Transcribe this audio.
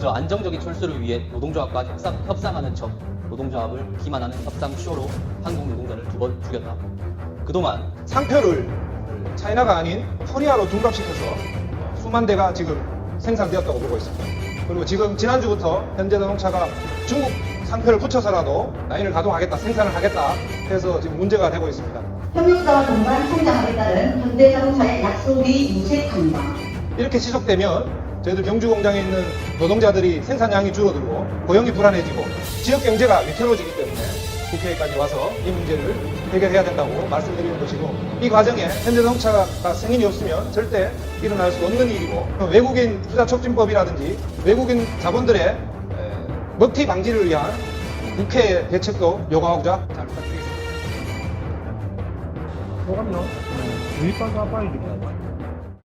그저 안정적인 철수를 위해 노동조합과 협상, 협상하는 척 노동조합을 기만하는 협상 쇼로 한국 노동자를 두 번 죽였다. 그동안 상표를 차이나가 아닌 코리아로 둔갑시켜서 수만 대가 지금 생산되었다고 보고 있습니다. 그리고 지금 지난주부터 현대자동차가 중국 상표를 붙여서라도 라인을 가동하겠다, 생산을 하겠다 해서 지금 문제가 되고 있습니다. 협력사와 동반 성장하겠다는 현대자동차의 약속이 무색합니다. 이렇게 지속되면 저희들 경주 공장에 있는 노동자들이 생산량이 줄어들고 고용이 불안해지고 지역 경제가 위태로워지기 때문에 국회에까지 와서 이 문제를 해결해야 된다고 말씀드리는 것이고 이 과정에 현대자동차가 승인이 없으면 절대 일어날 수 없는 일이고 외국인 투자 촉진법이라든지 외국인 자본들의 에, 먹튀 방지를 위한 국회 대책도 요구하고자 잘 부탁드리겠습니다. 소감요? 유입가가 빨리 좀 나와.